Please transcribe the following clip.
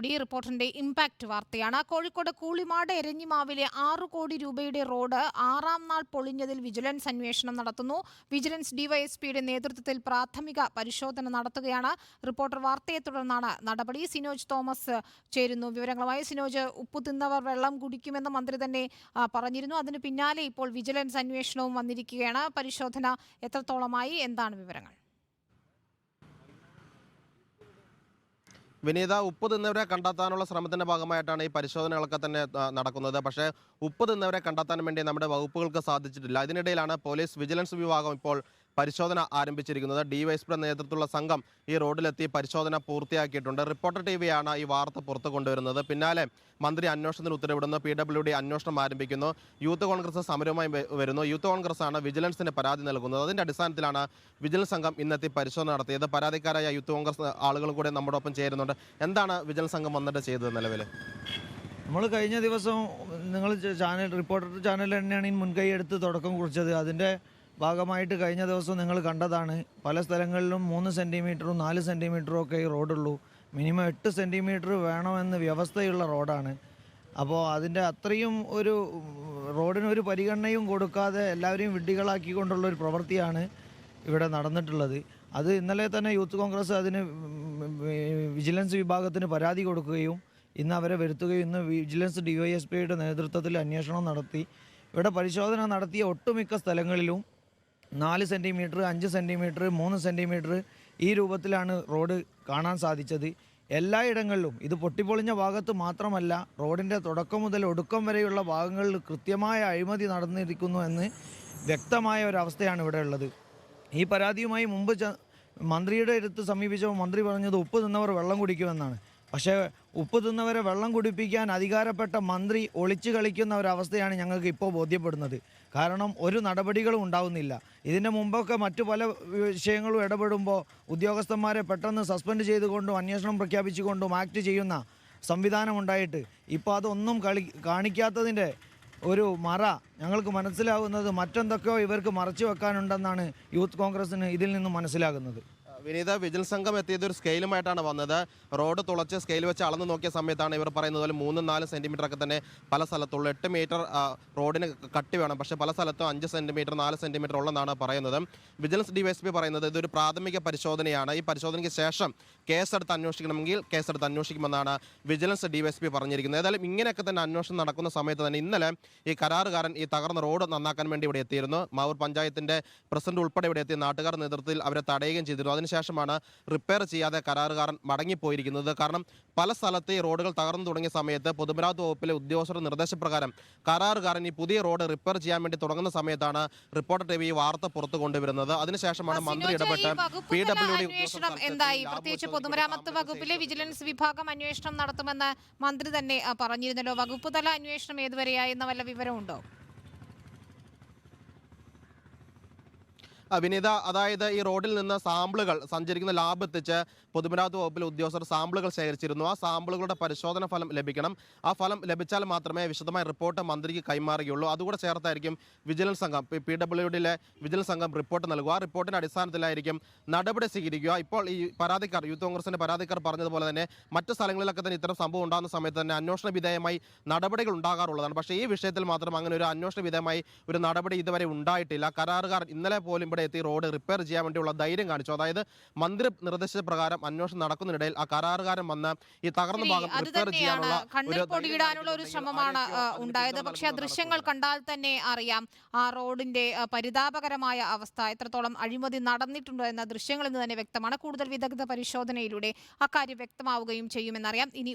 കൂടി റിപ്പോർട്ടിന്റെ ഇമ്പാക്ട് വാർത്തയാണ്. കോഴിക്കോട് കൂളിമാട് എരഞ്ഞിമാവിലെ ആറു കോടി രൂപയുടെ റോഡ് ആറാം നാൾ പൊളിഞ്ഞതിൽ വിജിലൻസ് അന്വേഷണം നടത്തുന്നു. വിജിലൻസ് ഡിവൈഎസ്പിയുടെ നേതൃത്വത്തിൽ പ്രാഥമിക പരിശോധന നടത്തുകയാണ്. റിപ്പോർട്ടർ വാർത്തയെ തുടർന്നാണ് നടപടി. സിനോജ് തോമസ് ചേരുന്നു വിവരങ്ങളുമായി. സിനോജ് ഉപ്പു തിന്നവർ വെള്ളം കുടിക്കുമെന്ന് മന്ത്രി തന്നെ പറഞ്ഞിരുന്നു. അതിന് പിന്നാലെ ഇപ്പോൾ വിജിലൻസ് അന്വേഷണവും വന്നിരിക്കുകയാണ്. പരിശോധന എത്രത്തോളമായി? എന്താണ് വിവരങ്ങൾ? വിനീത ഉപ്പ് തിന്നവരെ കണ്ടെത്താനുള്ള ശ്രമത്തിന്റെ ഭാഗമായിട്ടാണ് ഈ പരിശോധനകളൊക്കെ തന്നെ നടക്കുന്നത്. പക്ഷേ ഉപ്പ് തിന്നവരെ കണ്ടെത്താൻ വേണ്ടി നമ്മുടെ വകുപ്പുകൾക്ക് സാധിച്ചിട്ടില്ല. അതിനിടയിലാണ് പോലീസ് വിജിലൻസ് വിഭാഗം ഇപ്പോൾ പരിശോധന ആരംഭിച്ചിരിക്കുന്നത് ഡിവൈഎസ്പിയുടെ നേതൃത്വത്തിലുള്ള സംഘം ഈ റോഡിലെത്തി പരിശോധന പൂർത്തിയാക്കിയിട്ടുണ്ട്. റിപ്പോർട്ടർ ടി വിയാണ് ഈ വാർത്ത പുറത്തു കൊണ്ടുവരുന്നത്. പിന്നാലെ മന്ത്രി അന്വേഷണത്തിന് ഉത്തരവിടുന്നു. പി ഡബ്ല്യു ഡി അന്വേഷണം ആരംഭിക്കുന്നു. യൂത്ത് കോൺഗ്രസ് സമരവുമായി വരുന്നു. യൂത്ത് കോൺഗ്രസ് ആണ് വിജിലൻസിന് പരാതി നൽകുന്നത്. അതിന്റെ അടിസ്ഥാനത്തിലാണ് വിജിലൻസ് സംഘം ഇന്നെത്തി പരിശോധന നടത്തിയത്. പരാതിക്കാരായ യൂത്ത് കോൺഗ്രസ് ആളുകളും കൂടെ നമ്മുടെ ഒപ്പം ചേരുന്നുണ്ട്. എന്താണ് വിജിലൻസ് സംഘം വന്നിട്ട് ചെയ്തത് നിലവിൽ നമ്മൾ കഴിഞ്ഞ ദിവസം നിങ്ങൾ ചാനൽ റിപ്പോർട്ടർ ചാനൽ തന്നെയാണ് ഈ മുൻകൈ എടുത്ത് തുടക്കം കുറിച്ചത്. അതിന്റെ ഭാഗമായിട്ട് കഴിഞ്ഞ ദിവസം നിങ്ങൾ കണ്ടതാണ്. പല സ്ഥലങ്ങളിലും മൂന്ന് സെന്റിമീറ്ററും നാല് സെന്റിമീറ്ററും ഒക്കെ ഈ റോഡുള്ളൂ. മിനിമം എട്ട് സെന്റിമീറ്റർ വേണമെന്ന് വ്യവസ്ഥയുള്ള റോഡാണ്. അപ്പോൾ അതിന്റെ അത്രയും ഒരു റോഡിന് ഒരു പരിഗണനയും കൊടുക്കാതെ എല്ലാവരെയും വിഡ്ഢികളാക്കിക്കൊണ്ടുള്ള ഒരു പ്രവൃത്തിയാണ് ഇവിടെ നടന്നിട്ടുള്ളത്. അത് ഇന്നലെ തന്നെ യൂത്ത് കോൺഗ്രസ് അതിന് വിജിലൻസ് വിഭാഗത്തിന് പരാതി കൊടുക്കുകയും ഇന്ന് അവരെ വരുത്തുകയും ഇന്ന് വിജിലൻസ് ഡി വൈ എസ് പിയുടെ നേതൃത്വത്തിൽ അന്വേഷണം നടത്തി. ഇവിടെ പരിശോധന നടത്തിയ ഒട്ടുമിക്ക സ്ഥലങ്ങളിലും നാല് സെന്റിമീറ്റർ അഞ്ച് സെന്റിമീറ്റർ മൂന്ന് സെന്റിമീറ്റർ ഈ രൂപത്തിലാണ് റോഡ് കാണാൻ സാധിച്ചത്. എല്ലായിടങ്ങളിലും ഇത് പൊട്ടിപ്പൊളിഞ്ഞ ഭാഗത്ത് മാത്രമല്ല റോഡിന്റെ തുടക്കം മുതൽ ഒടുക്കം വരെയുള്ള ഭാഗങ്ങളിൽ കൃത്യമായ അഴിമതി നടന്നിരിക്കുന്നു എന്ന് വ്യക്തമായ ഒരവസ്ഥയാണ് ഇവിടെ ഉള്ളത്. ഈ പരാതിയുമായി മുമ്പ് മന്ത്രിയുടെ അടുത്ത് സമീപിച്ചപ്പോൾ മന്ത്രി പറഞ്ഞത് ഉപ്പ് നിന്നവർ വെള്ളം കുടിക്കുമെന്നാണ്. പക്ഷേ ഉപ്പ് തിന്നവരെ വെള്ളം കുടിപ്പിക്കാൻ അധികാരപ്പെട്ട മന്ത്രി ഒളിച്ചു കളിക്കുന്ന ഒരവസ്ഥയാണ് ഞങ്ങൾക്ക് ഇപ്പോൾ ബോധ്യപ്പെടുന്നത്. കാരണം ഒരു നടപടികളും ഉണ്ടാവുന്നില്ല. ഇതിന്റെ മുമ്പൊക്കെ മറ്റു പല വിഷയങ്ങളും ഇടപെടുമ്പോൾ ഉദ്യോഗസ്ഥന്മാരെ പെട്ടെന്ന് സസ്പെൻഡ് ചെയ്തുകൊണ്ടും അന്വേഷണം പ്രഖ്യാപിച്ചുകൊണ്ടും ആക്ട് ചെയ്യുന്ന സംവിധാനം ഉണ്ടായിട്ട് ഇപ്പോൾ അതൊന്നും കളി കാണിക്കാത്തതിന്റെ ഒരു മറ ഞങ്ങൾക്ക് മനസ്സിലാകുന്നത് മറ്റെന്തൊക്കെയോ ഇവർക്ക് മറച്ചു വെക്കാനുണ്ടെന്നാണ് യൂത്ത് കോൺഗ്രസിന് ഇതിൽ നിന്നും മനസ്സിലാകുന്നത്. വിനീത വിജിലൻസ് സംഘം എത്തിയത് ഒരു സ്കെയിലുമായിട്ടാണ് വന്നത്. റോഡ് തുളച്ച് സ്കെയിൽ വെച്ച് അളന്ന് നോക്കിയ സമയത്താണ് ഇവർ പറയുന്നത് പോലെ മൂന്നും നാല് സെന്റിമീറ്റർ ഒക്കെ തന്നെ പല സ്ഥലത്തുള്ളൂ. എട്ട് മീറ്റർ റോഡിന് കട്ടി വേണം. പക്ഷേ പല സ്ഥലത്തും അഞ്ച് സെന്റിമീറ്റർ നാല് സെന്റിമീറ്റർ ഉള്ളതാണ് പറയുന്നത്. വിജിലൻസ് ഡിവൈഎസ്പി പറയുന്നത് ഇതൊരു പ്രാഥമിക പരിശോധനയാണ്. ഈ പരിശോധനയ്ക്ക് ശേഷം കേസെടുത്ത് അന്വേഷിക്കണമെങ്കിൽ കേസെടുത്ത് അന്വേഷിക്കുമെന്നാണ് വിജിലൻസ് ഡിവൈഎസ്പി പറഞ്ഞിരിക്കുന്നത്. ഏതായാലും ഇങ്ങനെയൊക്കെ തന്നെ അന്വേഷണം നടക്കുന്ന സമയത്ത് തന്നെ ഇന്നലെ ഈ കരാറുകാരൻ ഈ തകർന്ന റോഡ് നന്നാക്കാൻ വേണ്ടി ഇവിടെ എത്തിയിരുന്നു. മാവൂർ പഞ്ചായത്തിന്റെ പ്രസിഡന്റ് ഉൾപ്പെടെ ഇവിടെ എത്തിയ നാട്ടുകാർ നേതൃത്വത്തിൽ അവരെ തടയുകയും ചെയ്തിരുന്നു. അതിനുശേഷമാണ് റിപ്പയർ ചെയ്യാതെ കരാറുകാരൻ മടങ്ങിപ്പോയിരിക്കുന്നത്. കാരണം പല സ്ഥലത്ത് ഈ റോഡുകൾ തകർന്നു തുടങ്ങിയ സമയത്ത് പൊതുമരാമത്ത് വകുപ്പിലെ ഉദ്യോഗസ്ഥരുടെ നിർദ്ദേശപ്രകാരം കരാറുകാരൻ ഈ പുതിയ റോഡ് റിപ്പയർ ചെയ്യാൻ വേണ്ടി തുടങ്ങുന്ന സമയത്താണ് റിപ്പോർട്ടർ ടി വി ഈ വാർത്ത പുറത്തു കൊണ്ടുവരുന്നത്. അതിനുശേഷമാണ് മന്ത്രി ഇടപെട്ട് പി ഡബ്ല്യു ഡി എന്തായി? പ്രത്യേകിച്ച് പൊതുമരാമത്ത് വകുപ്പിലെ വിജിലൻസ് വിഭാഗം അന്വേഷണം നടത്തുമെന്ന് മന്ത്രി തന്നെ പറഞ്ഞിരുന്നല്ലോ. വകുപ്പ് തല അന്വേഷണം ഏതുവരെയായി എന്ന വല്ല വിവരമുണ്ടോ? വിനീത അതായത് ഈ റോഡിൽ നിന്ന് സാമ്പിളുകൾ സഞ്ചരിക്കുന്ന ലാബ് എത്തിച്ച് പൊതുമരാമത്ത് വകുപ്പിലെ ഉദ്യോഗസ്ഥർ സാമ്പിളുകൾ ശേഖരിച്ചിരുന്നു. ആ സാമ്പിളുകളുടെ പരിശോധന ഫലം ലഭിക്കണം. ആ ഫലം ലഭിച്ചാൽ മാത്രമേ വിശദമായ റിപ്പോർട്ട് മന്ത്രിക്ക് കൈമാറുകയുള്ളൂ. അതുകൂടെ ചേർത്തായിരിക്കും വിജിലൻസ് സംഘം. പി ഡബ്ല്യു ഡിയിലെ വിജിലൻസ് സംഘം റിപ്പോർട്ട് നൽകുക ആ റിപ്പോർട്ടിന്റെ അടിസ്ഥാനത്തിലായിരിക്കും നടപടി സ്വീകരിക്കുക. ഇപ്പോൾ ഈ പരാതിക്കാർ യൂത്ത് കോൺഗ്രസിന്റെ പരാതിക്കാർ പറഞ്ഞതുപോലെ തന്നെ മറ്റു സ്ഥലങ്ങളിലൊക്കെ തന്നെ ഇത്തരം സംഭവം ഉണ്ടാകുന്ന സമയത്ത് തന്നെ അന്വേഷണ വിധേയമായി നടപടികൾ ഉണ്ടാകാറുള്ളതാണ്. പക്ഷേ ഈ വിഷയത്തിൽ മാത്രം അങ്ങനെ ഒരു അന്വേഷണ വിധേയമായി ഒരു നടപടി ഇതുവരെ ഉണ്ടായിട്ടില്ല. കരാറുകാർ ഇന്നലെ പോലും ഇവിടെ എത്തി റോഡ് റിപ്പയർ ചെയ്യാൻ വേണ്ടിയുള്ള ധൈര്യം കാണിച്ചു. അതായത് മന്ത്രി നിർദ്ദേശിച്ച പ്രകാരം അന്വേഷണം നടക്കുന്നതിനിടയിൽ ആ കരാറുകാരൻ വന്ന് ഈ തകർന്ന ഭാഗം റിപ്പയർ ചെയ്യാനുള്ള കണ്ണിൽ ഒരു പൊടിയിടാനുള്ള ഒരു ശ്രമമാണ് ഉണ്ടായത്. പക്ഷെ ആ ദൃശ്യങ്ങൾ കണ്ടാൽ തന്നെ അറിയാം. ആ റോഡിന്റെ പരിതാപകരമായ അവസ്ഥ എത്രത്തോളം അഴിമതി നടന്നിട്ടുണ്ടോ എന്ന ദൃശ്യങ്ങൾ ഇന്ന് തന്നെ വ്യക്തമാണ്. കൂടുതൽ വിദഗ്ധ പരിശോധനയിലൂടെ അക്കാര്യം വ്യക്തമാവുകയും ചെയ്യുമെന്നറിയാം. ഇനി